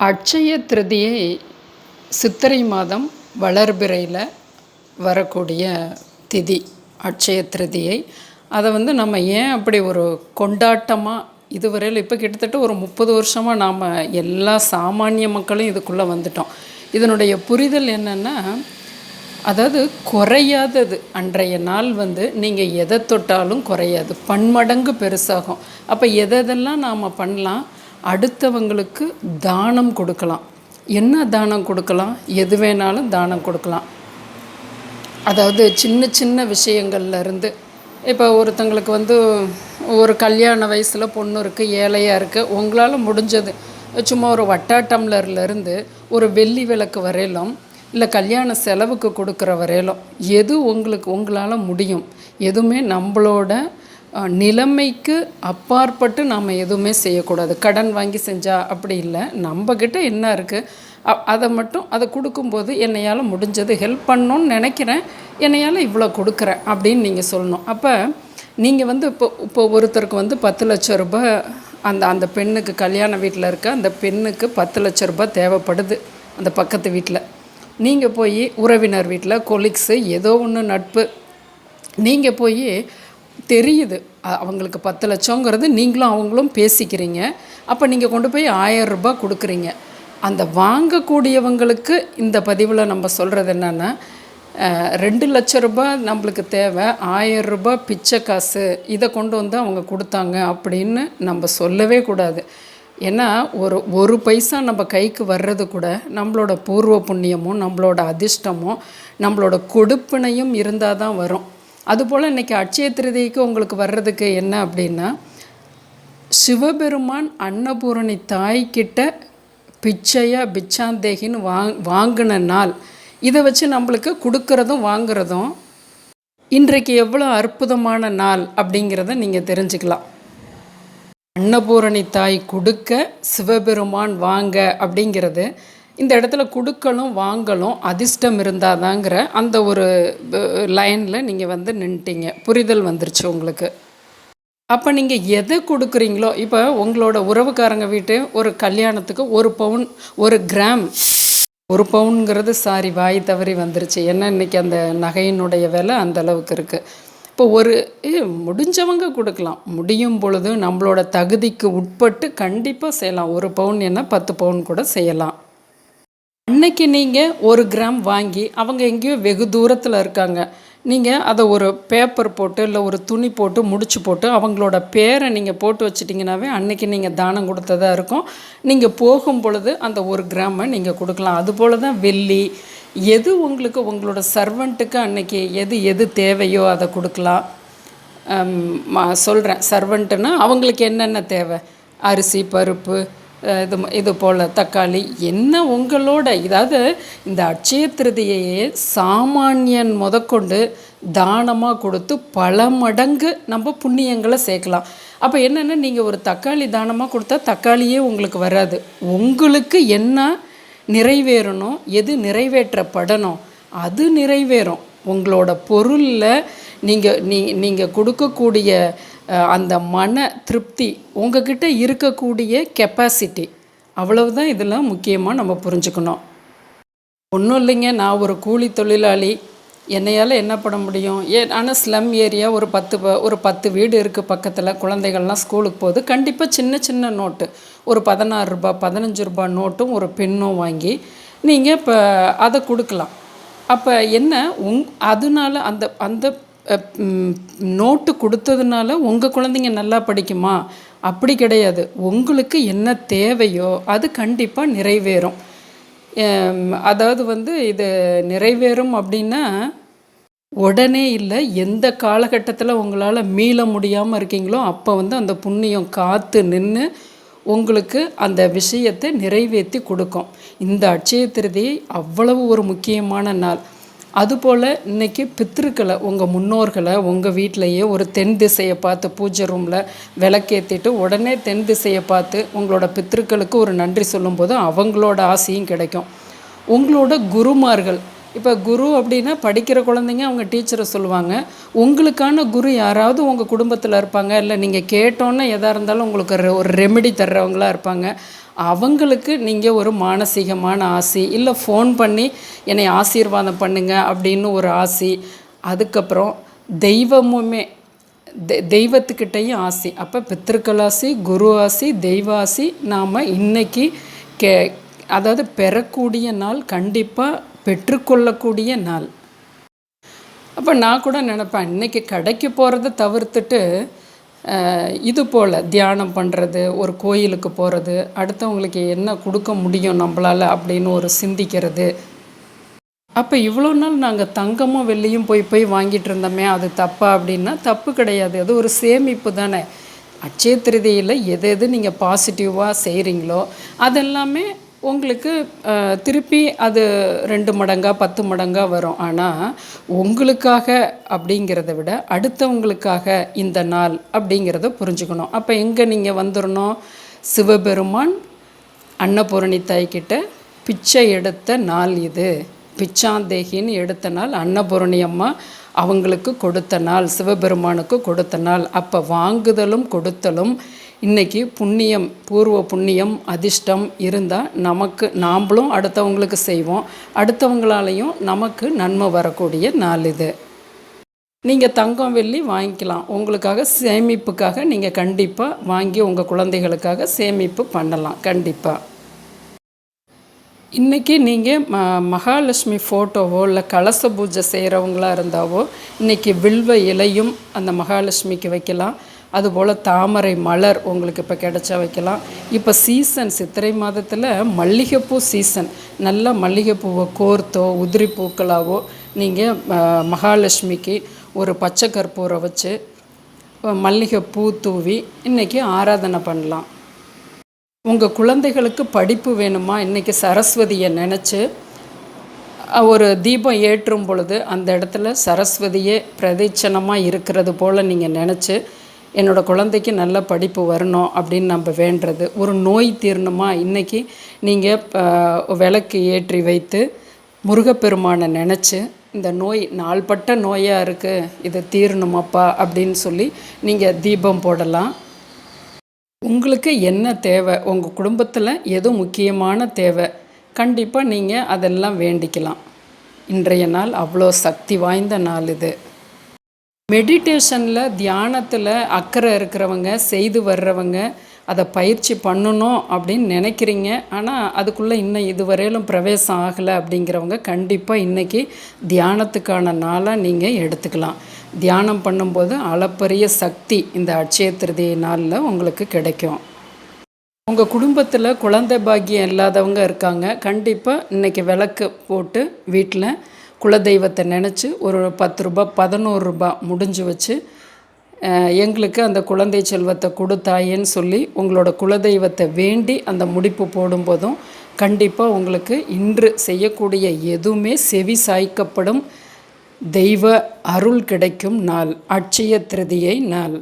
அட்சய திருதியை சித்திரை மாதம் வளர்பிறையில் வரக்கூடிய திதி அட்சய திருதியை. அதை வந்து நம்ம ஏன் அப்படி ஒரு கொண்டாட்டமாக இதுவரையில் இப்போ கிட்டத்தட்ட ஒரு முப்பது வருஷமாக நாம் எல்லா சாமானிய மக்களும் இதுக்குள்ளே வந்துட்டோம். இதனுடைய புரிதல் என்னென்னா அதாவது குறையாதது. அன்றைய நாள் வந்து நீங்கள் எதை தொட்டாலும் குறையாது. பன்மடங்கு பெருசாகும். அப்போ எதெல்லாம் நாம் பண்ணலாம்? அடுத்தவங்களுக்கு தானம் கொடுக்கலாம். என்ன தானம் கொடுக்கலாம்? எது வேணாலும் தானம் கொடுக்கலாம். அதாவது சின்ன சின்ன விஷயங்கள்லேருந்து இப்போ ஒருத்தங்களுக்கு வந்து ஒரு கல்யாண வயசில் பொண்ணு இருக்குது ஏழையாக இருக்குது உங்களால் முடிஞ்சது. சும்மா ஒரு வட்டா டம்ளர்லேருந்து ஒரு வெள்ளி விளக்கு வரையிலும் இல்லை கல்யாண செலவுக்கு கொடுக்குற வரையிலும் எது உங்களுக்கு உங்களால் முடியும். எதுவுமே நம்மளோட நிலைமைக்கு அப்பாற்பட்டு நாம் எதுவுமே செய்யக்கூடாது. கடன் வாங்கி செஞ்சா அப்படி இல்லை. நம்மக்கிட்ட என்ன இருக்குது அதை மட்டும் அதை கொடுக்கும்போது என்னையால் முடிஞ்சது ஹெல்ப் பண்ணணும்னு நினைக்கிறேன். என்னையால் இவ்வளோ கொடுக்குறேன் அப்படின்னு நீங்கள் சொல்லணும். அப்போ நீங்கள் வந்து இப்போ இப்போ ஒருத்தருக்கு வந்து பத்து லட்ச ரூபாய் அந்த அந்த பெண்ணுக்கு கல்யாண வீட்டில் இருக்க அந்த பெண்ணுக்கு பத்து லட்ச ரூபாய் தேவைப்படுது அந்த பக்கத்து வீட்டில் நீங்கள் போய் உறவினர் வீட்டில் கொலிக்ஸு ஏதோ ஒன்று நட்பு. நீங்கள் போய் தெரியுது. அவங்களுக்கு பத்து லட்சங்கிறது நீங்களும் அவங்களும் பேசிக்கிறீங்க. அப்போ நீங்கள் கொண்டு போய் ஆயிரம் ரூபாய் கொடுக்குறீங்க. அந்த வாங்கக்கூடியவங்களுக்கு இந்த பதிவில் நம்ம சொல்கிறது என்னென்னா ரெண்டு லட்ச ரூபாய் நம்மளுக்கு தேவை ஆயிரம் ரூபாய் பிச்சை காசு இதை கொண்டு வந்து அவங்க கொடுத்தாங்க அப்படின்னு நம்ம சொல்லவே கூடாது. ஏன்னா ஒரு ஒரு பைசா நம்ம கைக்கு வர்றது கூட நம்மளோட பூர்வ புண்ணியமும் நம்மளோட அதிர்ஷ்டமும் நம்மளோட கொடுப்பினையும் இருந்தால் தான் வரும். அதுபோல் இன்றைக்கி அட்சய திருதிக்கு உங்களுக்கு வர்றதுக்கு என்ன அப்படின்னா சிவபெருமான் அன்னபூரணி தாய்கிட்ட பிச்சையா பிச்சாந்தேகின்னு வாங் வாங்கின நாள். இதை வச்சு நம்மளுக்கு கொடுக்கறதும் வாங்குறதும் இன்றைக்கு எவ்வளோ அற்புதமான நாள் அப்படிங்கிறத நீங்கள் தெரிஞ்சுக்கலாம். அன்னபூரணி தாய் கொடுக்க சிவபெருமான் வாங்க அப்படிங்கிறது இந்த இடத்துல கொடுக்கலும் வாங்கலும் அதிர்ஷ்டம் இருந்தாதாங்கிற அந்த ஒரு லைனில் நீங்கள் வந்து நின்ட்டீங்க. புரிதல் வந்துருச்சு உங்களுக்கு. அப்போ நீங்கள் எதை கொடுக்குறீங்களோ இப்போ உங்களோட உறவுக்காரங்க வீட்டு ஒரு கல்யாணத்துக்கு ஒரு பவுன் ஒரு கிராம் ஒரு பவுனுங்கிறது சாரி வாய் தவறி வந்துருச்சு. ஏன்னா இன்னைக்கு அந்த நகையினுடைய விலை அந்த அளவுக்கு இருக்குது இப்போ ஒரு முடிஞ்சவங்க கொடுக்கலாம். முடியும் பொழுது நம்மளோட தகுதிக்கு உட்பட்டு கண்டிப்பாக செய்யலாம். ஒரு பவுன் என்ன? பத்து பவுன் கூட செய்யலாம். அன்னைக்கு நீங்கள் ஒரு கிராம் வாங்கி அவங்க எங்கேயோ வெகு தூரத்தில் இருக்காங்க. நீங்கள் அதை ஒரு பேப்பர் போட்டு இல்லை ஒரு துணி போட்டு முடிச்சு போட்டு அவங்களோட பேரை நீங்கள் போட்டு வச்சிட்டிங்கனாவே அன்றைக்கி நீங்கள் தானம் கொடுத்ததாக இருக்கும். நீங்கள் போகும் பொழுது அந்த ஒரு கிராமை நீங்கள் கொடுக்கலாம். அதுபோல் தான் வெள்ளி. எது உங்களுக்கு உங்களோட சர்வெண்ட்டுக்கு அன்றைக்கி எது எது தேவையோ அதை கொடுக்கலாம். சொல்கிறேன் சர்வெண்ட்டுன்னா அவங்களுக்கு என்னென்ன தேவை? அரிசி பருப்பு இது இது போல் தக்காளி என்ன உங்களோட இதாவது இந்த அட்சய திருதியையே சாமானியன் முதற்கொண்டு தானமாக கொடுத்து பல மடங்கு நம்ம புண்ணியங்களை சேர்க்கலாம். அப்போ என்னென்னா நீங்கள் ஒரு தக்காளி தானமாக கொடுத்தா தக்காளியே உங்களுக்கு வராது. உங்களுக்கு என்ன நிறைவேறணும் எது நிறைவேற்றப்படணும் அது நிறைவேறும். உங்களோட பொருளில் நீங்கள் நீ நீங்கள் கொடுக்கக்கூடிய அந்த மன திருப்தி உங்ககிட்ட இருக்கக்கூடிய கெப்பாசிட்டி அவ்வளவுதான் இதெல்லாம் முக்கியமாக நம்ம புரிஞ்சுக்கணும். ஒன்றும் இல்லைங்க நான் ஒரு கூலி தொழிலாளி. என்னையால் என்ன பண்ண முடியும்? ஏ ஆனால் ஸ்லம் ஏரியா ஒரு பத்து ஒரு பத்து வீடு இருக்குது பக்கத்தில். குழந்தைகள்லாம் ஸ்கூலுக்கு போகுது. கண்டிப்பாக சின்ன சின்ன நோட்டு. ஒரு பதினாறு ரூபா பதினஞ்சு ரூபா நோட்டும் ஒரு பெண்ணும் வாங்கி நீங்கள் இப்போ அதை கொடுக்கலாம். அப்போ என்ன உங் அதனால அந்த அந்த நோட்டு கொடுத்ததுனால உங்கள் குழந்தைங்க நல்லா படிக்குமா? அப்படி கிடையாது. உங்களுக்கு என்ன தேவையோ அது கண்டிப்பாக நிறைவேறும். அதாவது வந்து இது நிறைவேறும் அப்படின்னா உடனே இல்லை எந்த காலகட்டத்தில் உங்களால் மீள முடியாமல் இருக்கீங்களோ அப்போ வந்து அந்த புண்ணியம் காத்து நின்று உங்களுக்கு அந்த விஷயத்தை நிறைவேற்றி கொடுக்கும். இந்த அட்சய திருதி அவ்வளவு ஒரு முக்கியமான நாள். அதுபோல் இன்னைக்கு பித்திருக்களை உங்கள் முன்னோர்களை உங்கள் வீட்டிலையே ஒரு தென் திசையை பார்த்து பூஜை ரூமில் விளக்கேற்றிட்டு உடனே தென் திசையை பார்த்து உங்களோட பித்திருக்களுக்கு ஒரு நன்றி சொல்லும்போது அவங்களோட ஆசையும் கிடைக்கும். உங்களோட குருமார்கள் இப்போ குரு அப்படின்னா படிக்கிற குழந்தைங்க அவங்க டீச்சரை சொல்லுவாங்க. உங்களுக்கான குரு யாராவது உங்கள் குடும்பத்தில் இருப்பாங்க. இல்லை நீங்கள் கேட்டோன்னே எதாக இருந்தாலும் உங்களுக்கு ஒரு- ஒரு ரெமெடி தர்றவங்களாக இருப்பாங்க. அவங்களுக்கு நீங்கள் ஒரு மானசீகமான ஆசி இல்லை ஃபோன் பண்ணி என்னை ஆசீர்வாதம் பண்ணுங்கள் அப்படின்னு ஒரு ஆசி. அதுக்கப்புறம் தெய்வமுமே தெ தெய்வத்துக்கிட்டேயும் ஆசி. அப்போ பித்திருக்கள் ஆசி குரு ஆசி தெய்வ ஆசி. நாம் இன்றைக்கி கே அதாவது பெறக்கூடிய நாள் கண்டிப்பாக பெற்றுக்கொள்ளக்கூடிய நாள். அப்போ நான் கூட நினப்பேன் இன்றைக்கி கடைக்கு போகிறத தவிர்த்துட்டு இது போல் தியானம் பண்ணுறது ஒரு கோயிலுக்கு போகிறது அடுத்தவங்களுக்கு என்ன கொடுக்க முடியும் நம்மளால் அப்படின்னு ஒரு சிந்திக்கிறது. அப்போ இவ்வளோ நாள் நாங்கள் தங்கமும் வெள்ளியும் போய் போய் வாங்கிட்டு இருந்தோமே அது தப்பா அப்படின்னா தப்பு கிடையாது. அது ஒரு சேமிப்பு தானே. அட்சய திருதியில் எது எது நீங்கள் பாசிட்டிவாக செய்கிறீங்களோ அதெல்லாமே உங்களுக்கு திருப்பி அது ரெண்டு மடங்காக பத்து மடங்காக வரும். ஆனால் உங்களுக்காக அப்படிங்கிறத விட அடுத்தவங்களுக்காக இந்த நாள் அப்படிங்கிறத புரிஞ்சுக்கணும். அப்போ எங்கே நீங்கள் வந்துடணும் சிவபெருமான் அன்னபூரணி தாய்கிட்ட பிச்சை எடுத்த நாள் இது. பிச்சாந்தேகின்னு எடுத்த நாள் அன்னபூரணி அம்மா அவங்களுக்கு கொடுத்த நாள் சிவபெருமானுக்கு கொடுத்த நாள். அப்போ வாங்குதலும் கொடுத்தலும் இன்றைக்கி புண்ணியம் பூர்வ புண்ணியம் அதிர்ஷ்டம் இருந்தால் நமக்கு நாம்ளும் அடுத்தவங்களுக்கு செய்வோம். அடுத்தவங்களாலையும் நமக்கு நன்மை வரக்கூடிய நாள் இது. நீங்கள் தங்கம் வெள்ளி வாங்கிக்கலாம். உங்களுக்காக சேமிப்புக்காக நீங்கள் கண்டிப்பாக வாங்கி உங்கள் குழந்தைகளுக்காக சேமிப்பு பண்ணலாம். கண்டிப்பாக இன்றைக்கி நீங்கள் ம மகாலட்சுமி ஃபோட்டோவோ இல்லை கலச பூஜை செய்கிறவங்களாக இருந்தாவோ இன்றைக்கி வில்வ இலையும் அந்த மகாலட்சுமிக்கு வைக்கலாம். அதுபோல் தாமரை மலர் உங்களுக்கு இப்போ கிடைச்சா வைக்கலாம். இப்போ சீசன் சித்திரை மாதத்தில் மல்லிகைப்பூ சீசன் நல்லா மல்லிகைப்பூவை கோர்த்தோ உதிரி பூக்களாவோ நீங்கள் மகாலட்சுமிக்கு ஒரு பச்சை கற்பூரை வச்சு மல்லிகைப்பூ தூவி இன்றைக்கி ஆராதனை பண்ணலாம். உங்கள் குழந்தைகளுக்கு படிப்பு வேணுமா? இன்றைக்கி சரஸ்வதியை நினச்சி ஒரு தீபம் ஏற்றும் பொழுது அந்த இடத்துல சரஸ்வதியே பிரதிச்சனமாக இருக்கிறது போல் நீங்கள் நினச்சி என்னோடய குழந்தைக்கு நல்ல படிப்பு வரணும் அப்படின்னு நம்ம வேண்டுறது. ஒரு நோய் தீரணுமா? இன்றைக்கி நீங்கள் விளக்கு ஏற்றி வைத்து முருகப்பெருமானை நினச்சி இந்த நோய் நாள்பட்ட நோயாக இருக்குது இது தீரணுமாப்பா? அப்படின்னு சொல்லி நீங்கள் தீபம் போடலாம். உங்களுக்கு என்ன தேவை? உங்கள் குடும்பத்தில் எது முக்கியமான தேவை? கண்டிப்பாக நீங்கள் அதெல்லாம் வேண்டிக்கலாம். இன்றைய நாள் அவ்வளோ சக்தி வாய்ந்த நாள் இது. மெடிடேஷனில் தியானத்தில் அக்கறை இருக்கிறவங்க செய்து வர்றவங்க அதை பயிற்சி பண்ணணும் அப்படின்னு நினைக்கிறீங்க. ஆனால் அதுக்குள்ளே இன்னும் இதுவரையிலும் பிரவேசம் ஆகலை அப்படிங்கிறவங்க கண்டிப்பாக இன்றைக்கி தியானத்துக்கான நாளாக நீங்கள் எடுத்துக்கலாம். தியானம் பண்ணும்போது அளப்பரிய சக்தி இந்த அட்சய திருதி நாளில் உங்களுக்கு கிடைக்கும். உங்கள் குடும்பத்தில் குழந்தை பாக்கியம் இல்லாதவங்க இருக்காங்க. கண்டிப்பாக இன்றைக்கி விளக்கு போட்டு வீட்டில் குலதெய்வத்தை நினச்சி ஒரு பத்து ரூபா பதினோரு ரூபா முடிஞ்சு வச்சு எங்களுக்கு அந்த குழந்தை செல்வத்தை கொடுத்தாயேன்னு சொல்லி உங்களோட குலதெய்வத்தை வேண்டி அந்த முடிப்பு போடும்போதும் கண்டிப்பாக உங்களுக்கு இன்று செய்யக்கூடிய எதுவுமே செவி சாய்க்கப்படும் தெய்வ அருள் கிடைக்கும் நாள் அட்சய திருதியை நாள்.